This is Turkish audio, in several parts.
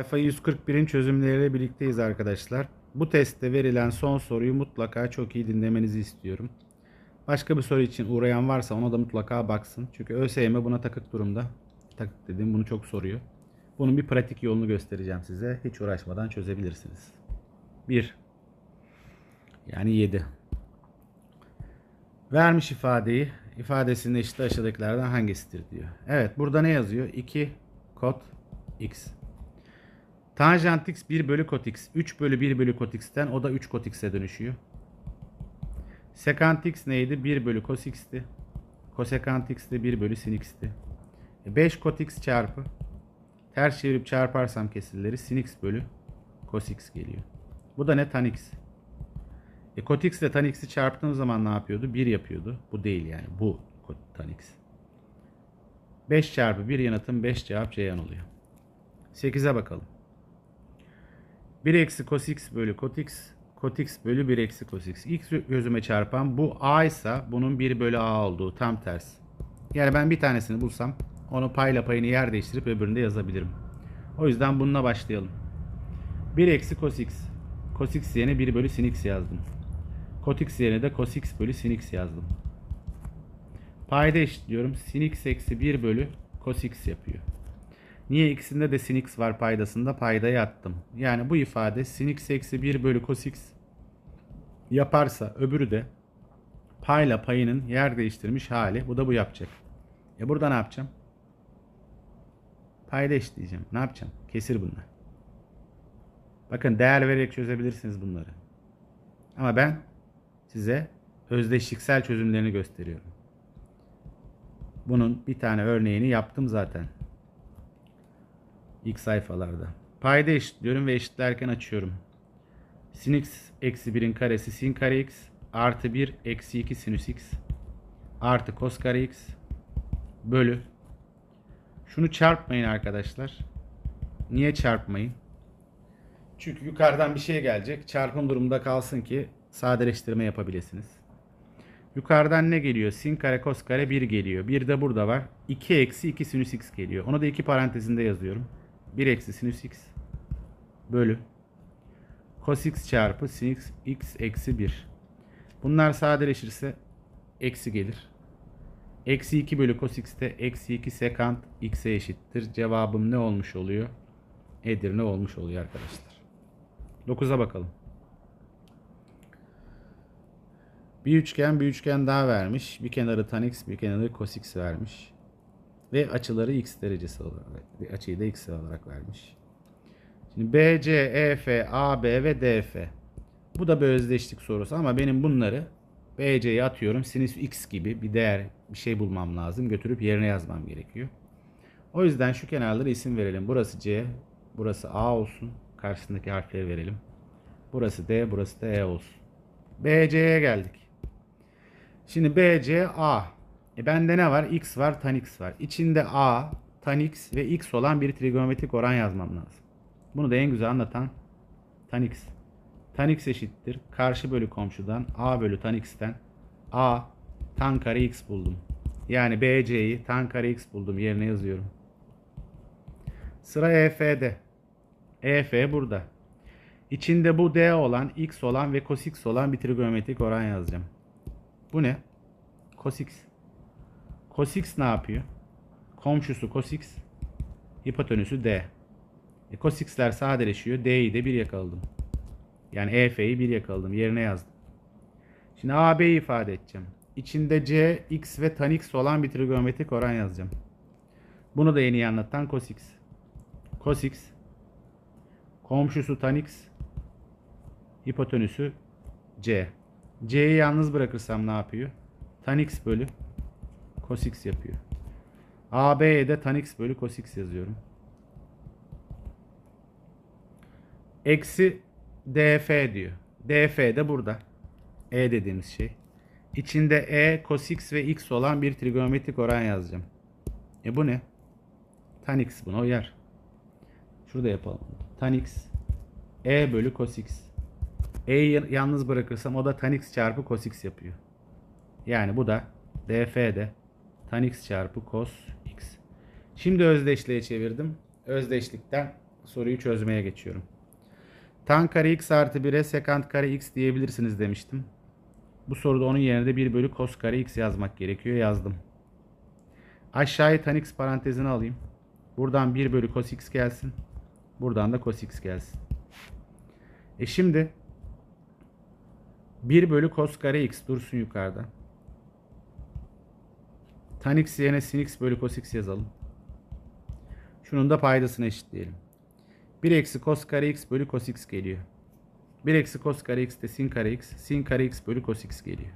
Sayfa 141'in çözümleriyle birlikteyiz arkadaşlar. Bu testte verilen son soruyu mutlaka çok iyi dinlemenizi istiyorum. Başka bir soru için uğrayan varsa ona da mutlaka baksın. Çünkü ÖSYM buna takık durumda. Takık dediğim bunu çok soruyor. Bunun bir pratik yolunu göstereceğim size. Hiç uğraşmadan çözebilirsiniz. 1. Yani 7. Vermiş ifadeyi, ifadesinin eşit aşağıdakilerden hangisidir diyor. Evet burada ne yazıyor? 2 kod x. Tanjant x 1 bölü kot x. 3 bölü 1 bölü kot x'ten o da 3 kot x'e dönüşüyor. Sekant x neydi? 1 bölü cos x'ti. Kosekant x de 1 bölü sin x'ti. 5 kot x çarpı. Ters çevirip çarparsam kesirleri sin x bölü cos x geliyor. Bu da ne? Tan x. E kot x ile tan x'i çarptığım zaman ne yapıyordu? 1 yapıyordu. Bu değil yani. Bu tan x. 5 çarpı 1 yanıtım 5 cevap Ceyhan oluyor. 8'e bakalım. 1 eksi cos x bölü kot x kot x bölü 1 eksi cos x. X gözüme çarpan bu a ise bunun 1 bölü a olduğu tam ters. Yani ben bir tanesini bulsam onu payla payını yer değiştirip öbüründe yazabilirim. O yüzden bununla başlayalım. 1 eksi cos x. Cos x yerine 1 bölü sin x yazdım. Kot x yerine de cos x bölü sin x yazdım. Payda eşitliyorum. Sin x eksi 1 bölü cos x yapıyor. Niye ikisinde de sin x var paydasında paydayı attım. Yani bu ifade sin x eksi 1 bölü cos x yaparsa öbürü de payla payının yer değiştirmiş hali. Bu da bu yapacak. E burada ne yapacağım? Payda eşitleyeceğim. Ne yapacağım? Kesir bunlar. Bakın değer vererek çözebilirsiniz bunları. Ama ben size özdeşliksel çözümlerini gösteriyorum. Bunun bir tane örneğini yaptım zaten. İlk sayfalarda. Payda eşitliyorum ve eşitlerken açıyorum. Sin x eksi 1'in karesi sin kare x artı 1 eksi 2 sinüs x artı kos kare x bölü. Şunu çarpmayın arkadaşlar. Niye çarpmayın? Çünkü yukarıdan bir şey gelecek. Çarpım durumunda kalsın ki sadeleştirme yapabilirsiniz. Yukarıdan ne geliyor? Sin kare kos kare 1 geliyor. Bir de burada var. 2 eksi 2 sinüs x geliyor. Onu da iki parantezinde yazıyorum. 1 eksi sinüs x bölü cos x çarpı sin x, x eksi 1. Bunlar sadeleşirse eksi gelir. Eksi 2 bölü cos x'te eksi 2 sekant x'e eşittir. Cevabım ne olmuş oluyor? Edirne olmuş oluyor arkadaşlar. 9'a bakalım. Bir üçgen bir üçgen daha vermiş. Bir kenarı tan x bir kenarı cos x vermiş. Ve açıları x derecesi olarak, açıyı da x olarak vermiş. Şimdi BC, EF, AB ve DF. Bu da bir özdeşlik sorusu ama benim bunları BC'ye atıyorum. Sinüs x gibi bir değer, bir şey bulmam lazım. Götürüp yerine yazmam gerekiyor. O yüzden şu kenarlara isim verelim. Burası C, burası A olsun. Karşısındaki harfleri verelim. Burası D, burası da E olsun. BC'ye geldik. Şimdi BC A. E bende ne var? X var, tan X var. İçinde A, tan X ve X olan bir trigonometrik oran yazmam lazım. Bunu da en güzel anlatan tan X. Tan X eşittir. Karşı bölü komşudan A bölü tan X'ten A tan kare X buldum. Yani BC'yi tan kare X buldum. Yerine yazıyorum. Sıra EF'de. EF burada. İçinde bu D olan, X olan ve cos X olan bir trigonometrik oran yazacağım. Bu ne? Cos X. Cos X ne yapıyor? Komşusu cos X. Hipotenüsü D. E, cos X'ler sadeleşiyor. D'yi de 1 yakaladım. Yani EF'yi 1 yakaladım. Yerine yazdım. Şimdi AB'yi ifade edeceğim. İçinde C, X ve tan X olan bir trigonometrik oran yazacağım. Bunu da yeni anlatan cos X. Cos X. Komşusu tan X. Hipotenüsü C. C'yi yalnız bırakırsam ne yapıyor? Tan X bölü cos X yapıyor. AB'ye de tan X bölü cos X yazıyorum. Eksi DF diyor. DF de burada. E dediğimiz şey. İçinde E, cos X ve X olan bir trigonometrik oran yazacağım. E bu ne? Tan X buna uyar. Şurada yapalım. Tan X E bölü cos X. E'yi yalnız bırakırsam o da tan X çarpı cos X yapıyor. Yani bu da DF'de tan X çarpı cos X. Şimdi özdeşliğe çevirdim. Özdeşlikten soruyu çözmeye geçiyorum. Tan kare x artı 1'e sekant kare x diyebilirsiniz demiştim. Bu soruda onun yerine de 1 bölü cos kare x yazmak gerekiyor. Yazdım. Aşağıya tan x parantezini alayım. Buradan 1 bölü cos x gelsin. Buradan da cos x gelsin. E şimdi 1 bölü cos kare x dursun yukarıda. Tan x yerine sin x bölü cos x yazalım. Şunun da paydasını eşitleyelim. 1 eksi cos kare x bölü cos x geliyor. 1 eksi cos kare x de sin kare x. Sin kare x bölü cos x geliyor.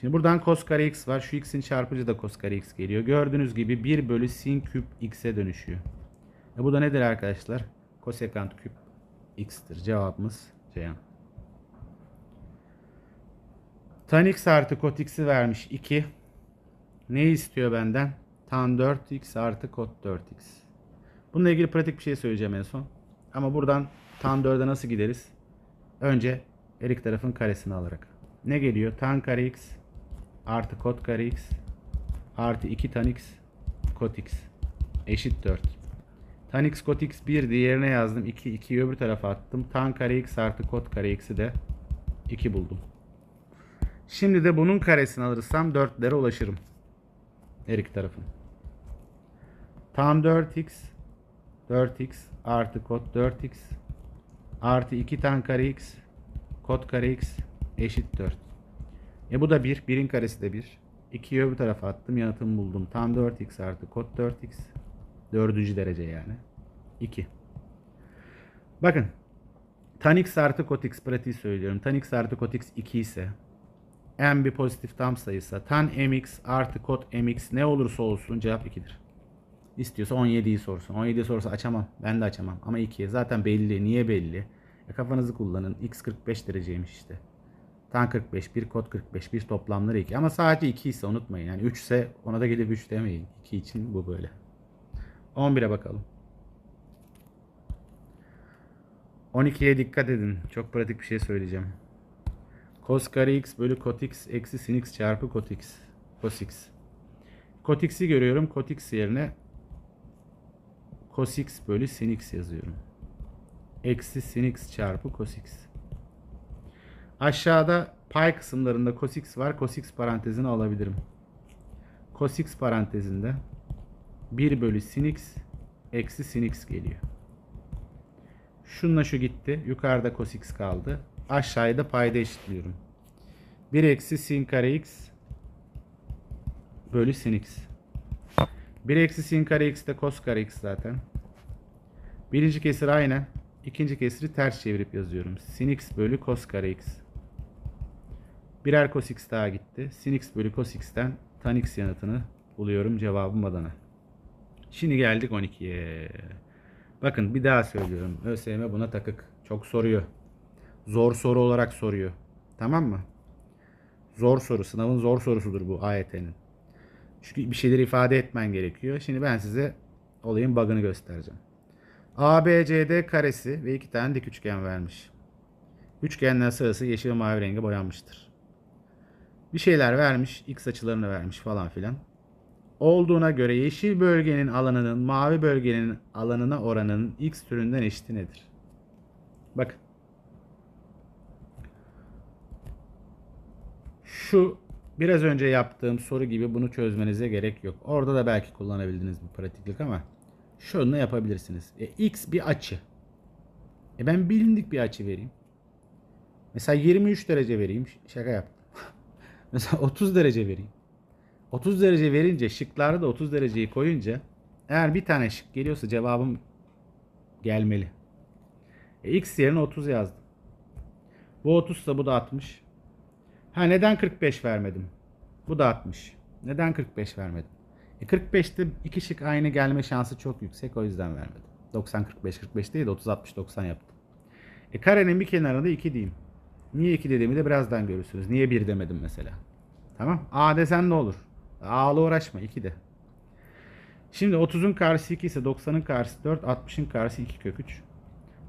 Şimdi buradan cos kare x var. Şu x'in çarpıcı da cos kare x geliyor. Gördüğünüz gibi 1 bölü sin küp x'e dönüşüyor. E bu da nedir arkadaşlar? Kosekant küp x'tir. Cevabımız Ceyhan. Tan x artı kot x'i vermiş 2. Ne istiyor benden? Tan 4x artı kot 4x. Bununla ilgili pratik bir şey söyleyeceğim en son. Ama buradan tan 4'e nasıl gideriz? Önce her tarafın karesini alarak. Ne geliyor? Tan kare x artı kot kare x artı 2 tan x kot x eşit 4. Tan x kot x 1 diğerine yazdım. 2 2'yi öbür tarafa attım. Tan kare x artı kot kare x'i de 2 buldum. Şimdi de bunun karesini alırsam 4'lere ulaşırım. Her iki tarafın. Tan 4x 4x artı kot 4x artı 2 tan kare x kot kare x eşit 4. E bu da 1. 1'in karesi de 1. 2'yi öbür tarafa attım. Yanıtımı buldum. Tan 4x artı kot 4x. Dördüncü derece yani. 2. Bakın. Tan x artı kot x pratiği söylüyorum. Tan x artı kot x 2 ise n bir pozitif tam sayısa tan mx artı kot mx ne olursa olsun cevap 2'dir. İstiyorsa 17'yi sorsun. 17'yi sorsa açamam. Ben de açamam. Ama 2'ye zaten belli. Niye belli? E kafanızı kullanın. X 45 dereceymiş işte. Tan 45, bir kod 45, bir toplamları 2. Ama sadece 2 ise unutmayın. Yani 3 ise ona da gelip 3 demeyin. 2 için bu böyle. 11'e bakalım. 12'ye dikkat edin. Çok pratik bir şey söyleyeceğim. Cos kare x bölü kot x eksi sin x çarpı kot x. Cos x. Kot x'i görüyorum. Kot x yerine cos x bölü sin x yazıyorum. Eksi sin x çarpı cos x. Aşağıda pay kısımlarında cos x var. Cos x parantezini alabilirim. Cos x parantezinde 1 bölü sin x eksi sin x geliyor. Şununla şu gitti. Yukarıda cos x kaldı. Aşağıya da payda eşitliyorum. 1 eksi sin kare x bölü sin x. 1 eksi sin kare x de cos kare x zaten. Birinci kesir aynen. İkinci kesiri ters çevirip yazıyorum. Sin x bölü cos kare x. Birer cos x daha gitti. Sin x bölü cos x'ten tan x yanıtını buluyorum cevabım Adana. Şimdi geldik 12'ye. Bakın bir daha söylüyorum. ÖSYM buna takık. Çok soruyor. Zor soru olarak soruyor. Tamam mı? Zor soru. Sınavın zor sorusudur bu AYT'nin. Çünkü bir şeyleri ifade etmen gerekiyor. Şimdi ben size olayın bug'ını göstereceğim. ABCD karesi ve iki tane dik üçgen vermiş. Üçgenler sırası yeşil ve mavi renge boyanmıştır. Bir şeyler vermiş, x açılarını vermiş falan filan. Olduğuna göre yeşil bölgenin alanının mavi bölgenin alanına oranının x türünden eşiti nedir? Bakın. Şu biraz önce yaptığım soru gibi bunu çözmenize gerek yok. Orada da belki kullanabildiniz bu pratiklik ama şunu yapabilirsiniz. E, x bir açı. E ben bilindik bir açı vereyim. Mesela 23 derece vereyim. Şaka yaptım. Mesela 30 derece vereyim. 30 derece verince şıklarda da 30 dereceyi koyunca eğer bir tane şık geliyorsa cevabım gelmeli. E, x yerine 30 yazdım. Bu 30 ise bu da 60. Ha neden 45 vermedim? Bu da 60. Neden 45 vermedim? E 45'te iki şık aynı gelme şansı çok yüksek o yüzden vermedim. 90 45 45 değil de 30 60 90 yaptım. E karenin bir kenarında 2 diyeyim. Niye 2 dediğimi de birazdan görürsünüz. Niye 1 demedim mesela. Tamam. A desen ne olur? A'la uğraşma 2 de. Şimdi 30'un karşısı 2 ise 90'ın karşısı 4, 60'ın karşısı 2 kök 3.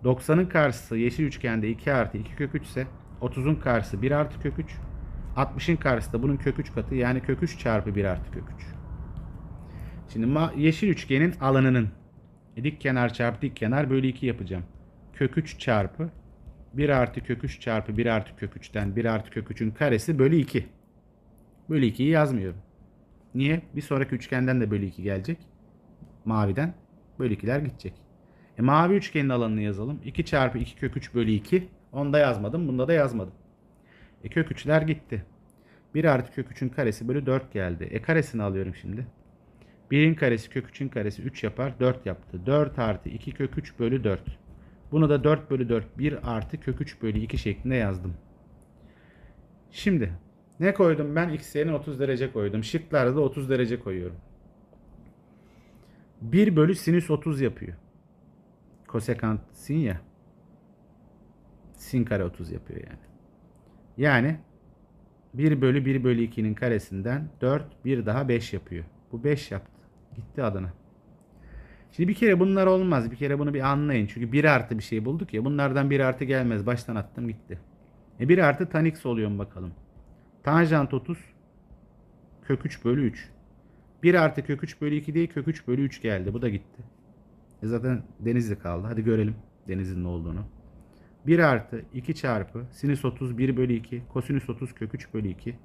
90'ın karşısı yeşil üçgende 2 artı 2 kök 3 ise 30'un karşısı 1 artı kök 3. 60'ın karşısı da bunun kök 3 katı yani kök 3 çarpı 1 artı kök 3. Şimdi yeşil üçgenin alanının E, dik kenar çarpı dik kenar bölü 2 yapacağım. Kök 3 çarpı 1 artı kök 3 çarpı 1 artı kök 3'ten 1 artı kök 3'ün karesi bölü 2. Bölü 2'yi yazmıyorum. Niye? Bir sonraki üçgenden de bölü 2 gelecek. Maviden bölü 2'ler gidecek. E, mavi üçgenin alanını yazalım. 2 çarpı 2 kök 3 bölü 2. Onda yazmadım. Bunda da yazmadım. E, kök 3'ler gitti. 1 artı kök 3'ün karesi bölü 4 geldi. E karesini alıyorum şimdi. 1'in karesi kök 3'ün karesi 3 yapar. 4 yaptı. 4 artı 2 kök 3 bölü 4. Bunu da 4 bölü 4 1 artı kök 3 bölü 2 şeklinde yazdım. Şimdi ne koydum ben? X yerine 30 derece koydum. Şıklarda da 30 derece koyuyorum. 1 bölü sinüs 30 yapıyor. Kosekant sin ya. Sin kare 30 yapıyor yani. Yani 1 bölü 1 bölü 2'nin karesinden 4 bir daha 5 yapıyor. Bu 5 yaptı. Gitti adına. Şimdi bir kere bunlar olmaz. Bir kere bunu bir anlayın. Çünkü 1 artı bir şey bulduk ya. Bunlardan 1 artı gelmez. Baştan attım gitti. E 1 artı tan x oluyor mu bakalım. Tanjant 30 kök 3 bölü 3. 1 artı kök 3 bölü 2 değil kök 3 bölü 3 geldi. Bu da gitti. E zaten denizli kaldı. Hadi görelim denizin ne olduğunu. 1 artı 2 çarpı sinüs 30 1 bölü 2 kosinüs 30 kök 3 bölü 2.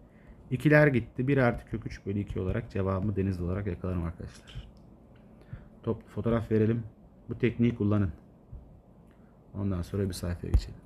İkiler gitti. 1 artı kök 3 bölü 2 olarak cevabımı denizli olarak yakalarım arkadaşlar. Top fotoğraf verelim. Bu tekniği kullanın. Ondan sonra bir sayfaya geçelim.